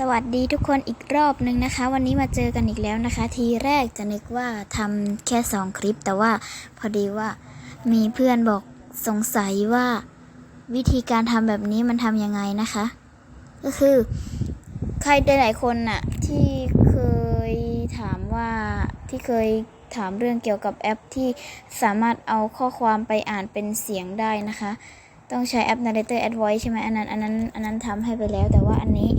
สวัสดีทุกคนอีกรอบหนึ่งนะคะ วันนี้มาเจอกันอีกแล้วนะคะ ทีแรกจะนึกว่าทำแค่ 2 คลิป แต่ว่าพอดีว่ามีเพื่อนบอกสงสัยว่าวิธีการทำแบบนี้มันทำยังไงนะคะ ก็คือใครหลายๆคนน่ะที่เคยถามว่าที่เคยถามเรื่องเกี่ยวกับแอปที่สามารถเอาข้อความไปอ่านเป็นเสียงได้นะคะ ต้องใช้แอป Narrator Add Voice ใช่ไหมอันนั้นอันนั้นอันนั้นทำให้ไปแล้ว แต่ว่าอันนี้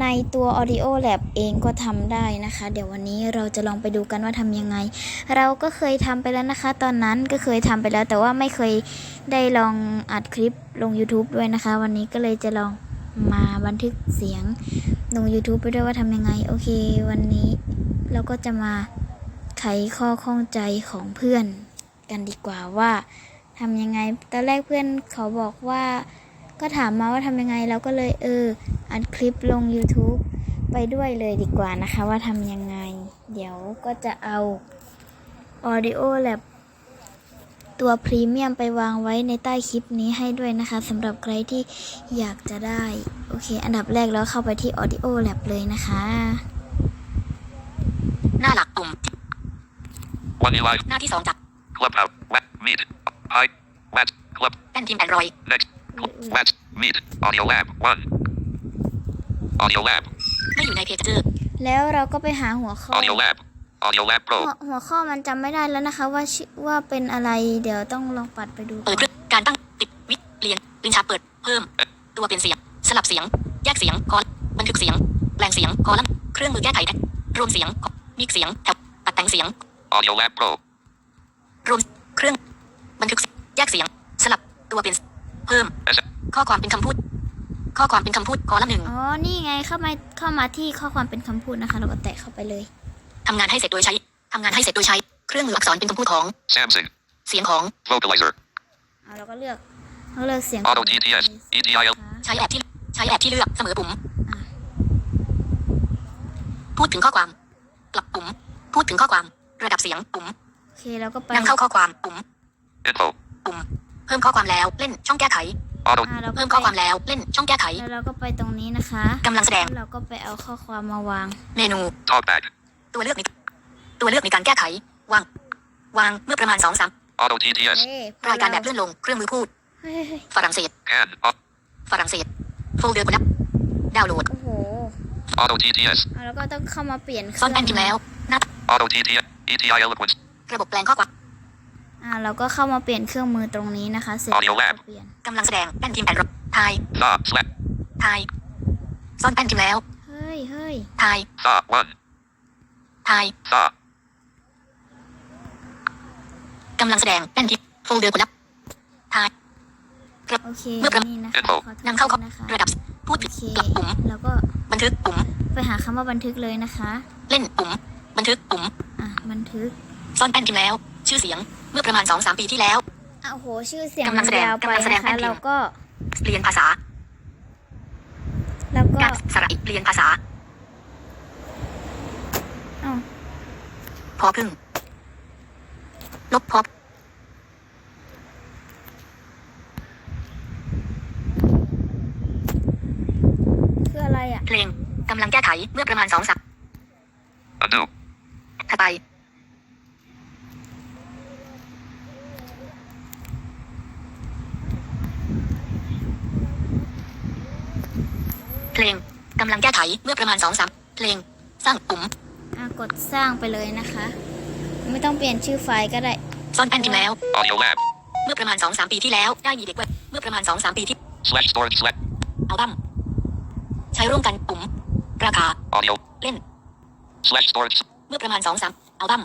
ในตัว Audio Lab เองก็ทำได้นะคะ เดี๋ยววันนี้เราจะลองไปดูกันว่าทำยังไง เราก็เคยทำไปแล้วนะคะ ตอนนั้นก็เคยทำไปแล้ว แต่ว่าไม่เคยได้ลองอัดคลิปลง YouTube ด้วยนะคะ วันนี้ก็เลยจะลองมาบันทึกเสียงลง YouTube ไปด้วยว่าทำยังไง โอเค วันนี้เราก็จะมาไขข้อข้องใจของเพื่อนกันดีกว่าว่า ทำยังไง ตอนแรกเพื่อนเขาบอกว่า ก็ถามมาว่าทำยังไงเราก็เลยเออ อัดคลิปลง YouTube ไปด้วยเลยดีกว่านะคะ ว่าทำยังไง เดี๋ยวก็จะเอา Audio Lab ตัวพรีเมียมไปวางไว้ในใต้คลิปนี้ให้ด้วยนะคะสำหรับใครที่อยากจะได้ โอเค อันดับแรกแล้วเข้าไปที่ Audio Lab เลยนะคะ หน้าหลักปุ่ม One live หน้าที่สองจาก clubhouse web meet hi match club แป้นพิมพ์แอนดรอย next club, match meet audio lab one audio lab ไม่อยู่ในเพจเจอร์แล้วเราก็ไปหาหัวข้อ audio lab audio lab หัว pro หัวข้อมันจำไม่ได้แล้วนะคะ ว่าชื่อว่าเป็นอะไร เดี๋ยวต้องลองปัดไปดูเปิก่ดอนเครื่องการตั้งติดวิเปลี่ยนลิ้นชักเปิด เพิ่ม ตัวเปลี่ยนเสียง สลับเสียง แยกเสียงคอลบันทึกเสียง แปลงเสียงคอลัมน์เครื่องมือแก้ไขแท็กรวมเสียงมิกเสียงแถบตัดแต่งเสียง audio lab pro รวมเครื่อง บันทึกเสียงแยกเสียง สลับตัวเปลี่ยนเพิ่ม S ข้อความเป็นคำพูด ข้อความเป็นคำพูดคอลัมน์หนึ่งอ๋อ นี่ไงเข้ามาเข้ามาที่ข้อความเป็นคำพูดนะคะ เราก็แตะเข้าไปเลยทำงานให้เสร็จโดยใช้ทำงานให้เสร็จโดยใช้ เครื่องมืออักษรเป็นคำพูดของ Samsung เสียงของ vocalizer เอาเราก็เลือกเราเลือกเสียง Auto TTS ETIL ใช้แอปที่ใช้แอปที่เลือกเสมอปุ่มอะพูดถึงข้อความกลับปุ่มพูดถึงข้อความ ระดับเสียงปุ่มโอเคเราก็ไปนำเข้าข้อความปุ่ม info ปุ่มเพิ่มข้อความแล้วเล่นช่องแก้ไข auto อะเราก็เพิ่มข้อความแล้วเล่นช่องแก้ไขแล้วเราก็ไปตรงนี้นะคะกำลังแสดงแล้วเราก็ไปเอาข้อความมาวาง เมนู talkback ตัวเลือกในตัวเลือกในการแก้ไขวางวางเมื่อประมาณสองสาม auto TTS เอ้รายการแบบเลื่อนลง เครื่องมือพูด เฮ้ยเฮ้ยฝรั่งเศส can au- ฝรั่งเศส โฟลเดอร์บนแอปดาวน์โหลด โอ้โห auto TTS เอาแล้วก็ต้องเข้ามาเปลี่ยนเคซ่อนแป้นพิมพ์แล้วหน้า auto TTS ETI eloquence ระบบแปลงข้อความ อ่าเราก็เข้ามาเปลี่ยนเครื่องมือตรงนี้นะคะ เสร็จ Audio แล้ว Lab ก็เปลี่ยนกำลังแสดงแป้นพิมพ์แอนดรอยทาย tha slap ทายซ่อนแป้นพิมพ์แล้ว เฮ้ยเฮ้ยทาย tha one ทาย tha กำลังแสดงแป้นพิมพ์โฟลเดอร์บนแอปทายโอเคเมื่อประ นี่นะคะ Info ขอโทษนำเข้าข้อนะคะระดับพูดโอถึงเคกลับปุ่ม แล้วก็บันทึกปุ่ม ไปหาคำว่าบันทึกเลยนะคะ เล่นปุ่ม บันทึกปุ่ม อะบันทึก ซ่อนแป้นพิมพ์แล้ว ชื่อเสียง เมื่อประมาณสองสามปีที่แล้วอะโอ้โห ชื่อเสียงกำลัมันงแสดงยาวไปกำลังแสดงนะแป้คะนพิมพ์เราก็เรียนภาษา แล้วก็การสระอิเรียนภาษาอ้าวพอพึ่ง ลบพบคืออะไรอะ เพลงกำลังแก้ไขเมื่อประมาณสองสัป undo ถัดไป เพลงกำลังแก้ไขเมื่อประมาณสองสามเพลง สร้างปุ่มอะกดสร้างไปเลยนะคะ ไม่ต้องเปลี่ยนชื่อไฟล์ก็ได้ ซ่อนแป้นพิมพ์แล้ว audio lab เมื่อประมาณสองสามปีที่แล้วได้มีเด็กเว็บเมื่อประมาณสองสามปีที่ slash storage slash อัลบั้มใช้ร่วมกันปุ่มราคา audio เล่น slash storage เมื่อประมาณสองสามอัลบั้ม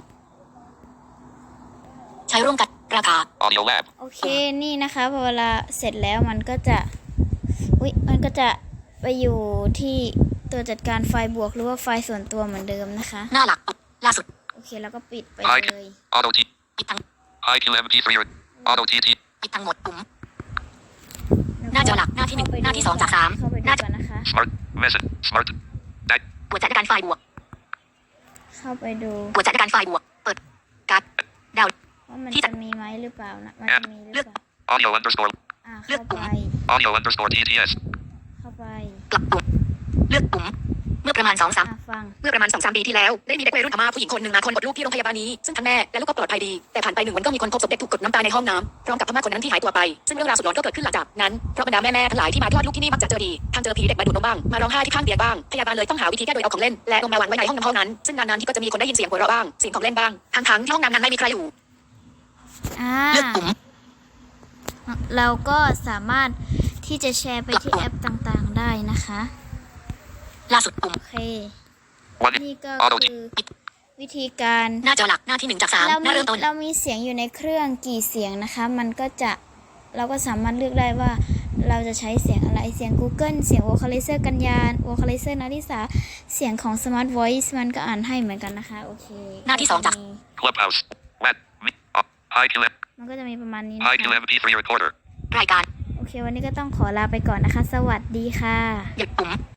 ใช้ร่วมกันราคา audio lab โอเคนี่นะคะพอเวลาเสร็จแล้วมันก็จะ อุ๊ย มันก็จะ ไปอยู่ที่ตัวจัดการไฟล์บวกหรือว่าไฟล์ส่วนตัวเหมือนเดิมนะคะ หน้าหลักล่าสุด โอเคแล้วก็ปิดไป Hi เลย auto T ปิดทั้ง IQ MP3 auto TT ปิดทั้งหมดปุ่มแล้วหน้าจอหลักหน้าที่หนึ่งเข้ไปหน้าที่สองจากสามเข้าไปดูหน้าจอก่อนนะคะ smart message smart that หัวจัดการไฟล์บวก เข้าไปดูหัวจัดการไฟล์บวก เปิดการ์ดดาวน์ว่ามันที่จะจะมีไหมหรือเปล่านะมันแอจะดมีหรือเปล่า audio underscore อะเลือกเข้าปุ่ไปม audio underscore TTS เข้าไป กลับปุ่มเลือกปุ่มเมื่อประมาณสองสามอะฟังเมื่อประมาณสองสามปีที่แล้ว ได้มีเด็กวัยรุ่นพม่าผู้หญิงคนหนึ่งมาคนกดลูกที่โรงพยาบาลนี้ ซึ่งทั้งแม่และลูกก็ปลอดภัยดี แต่ผ่านไปหนึ่งวันก็มีคนพบศพเด็กถูกกดน้ำตายในห้องน้ำพร้อมกับพม่าคนนั้นที่หายตัวไป ซึ่งเรื่องราวสุดร้อนก็เกิดขึ้นหลังจากนั้น เพราะบรรดาแม่ๆทั้งหลายที่มาคลอดลูกที่นี่มักจะเจอดีทางเจอผีเด็กมาดูดนมบ้าง มาร้องไห้ที่ข้างเตียงบ้าง พยาบาลเลยต้องหาวิธีแก้โดยเอาของเล่นและนมมาวางไว้ในห้องน้ำห้องนั้น ซึ่งนานๆที่ก็จะมีคนได้ยินเสียงหัวเราะบ้าง เสียงของเล่นบ้าง ทั้งๆที่ห้องน้ำนั้นไม่มีใครอยู่อ่าเลือกปุ่มเราก็สามารถ ที่จะแชร์ไปที่แอปต่างๆได้นะคะล่าสุดปุ่มโอเค One. นี่ก็ Auto คือวิธีการหน้าจอหลักหน้าที่หนึ่งจากสามเราหมีน้าเริ่มต้นเรามีเสียงอยู่ในเครื่องกี่เสียงนะคะ มันก็จะเราก็สามารถเลือกได้ว่าเราจะใช้เสียงอะไรเสียง Google เสียง Vocalizer กัญญา Vocalizer นาริสาเสียงของ Smart Voice มันก็อ่านให้เหมือนกันนะคะ โอเค หน้าที่สองจ้ะมี Clubhouse. Web. Me. Uh, IQM. มันก็จะมีประมาณนี้นะคะ IQM MP3 recorder. รายการโอ เควันนี้ก็ต้องขอลาไปก่อนนะคะ สวัสดีค่ะ